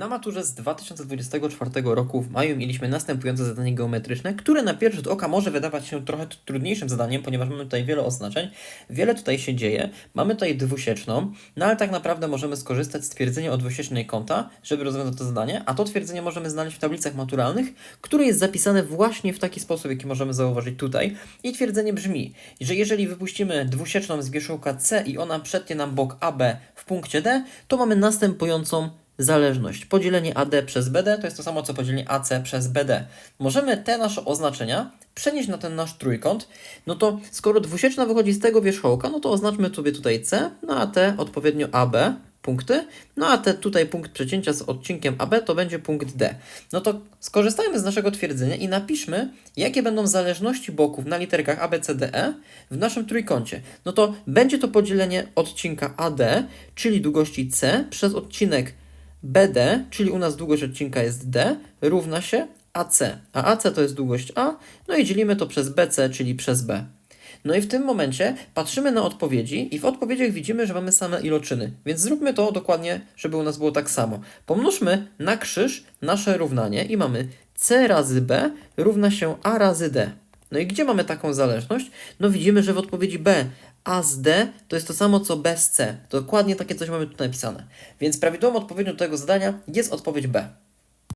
Na maturze z 2024 roku w maju mieliśmy następujące zadanie geometryczne, które na pierwszy rzut oka może wydawać się trochę trudniejszym zadaniem, ponieważ mamy tutaj wiele oznaczeń, wiele tutaj się dzieje, mamy tutaj dwusieczną, no ale tak naprawdę możemy skorzystać z twierdzenia o dwusiecznej kąta, żeby rozwiązać to zadanie, a to twierdzenie możemy znaleźć w tablicach maturalnych, które jest zapisane właśnie w taki sposób, jaki możemy zauważyć tutaj. I twierdzenie brzmi, że jeżeli wypuścimy dwusieczną z wierzchołka C i ona przetnie nam bok AB w punkcie D, to mamy następującą zależność. Podzielenie AD przez BD to jest to samo co podzielenie AC przez BD. Możemy te nasze oznaczenia przenieść na ten nasz trójkąt. No to skoro dwusieczna wychodzi z tego wierzchołka, no to oznaczmy sobie tutaj C, no a te odpowiednio AB punkty, no a te tutaj punkt przecięcia z odcinkiem AB to będzie punkt D. No to skorzystajmy z naszego twierdzenia i napiszmy, jakie będą zależności boków na literkach A, B, C, D, E w naszym trójkącie. No to będzie to podzielenie odcinka AD, czyli długości C, przez odcinek BD, czyli u nas długość odcinka jest D, równa się AC. A AC to jest długość A, no i dzielimy to przez BC, czyli przez B. No i w tym momencie patrzymy na odpowiedzi i w odpowiedziach widzimy, że mamy same iloczyny. Więc zróbmy to dokładnie, żeby u nas było tak samo. Pomnóżmy na krzyż nasze równanie i mamy C razy B równa się A razy D. No i gdzie mamy taką zależność? No widzimy, że w odpowiedzi B A z D to jest to samo co B z C. Dokładnie takie coś mamy tu napisane. Więc prawidłową odpowiedzią do tego zadania jest odpowiedź B.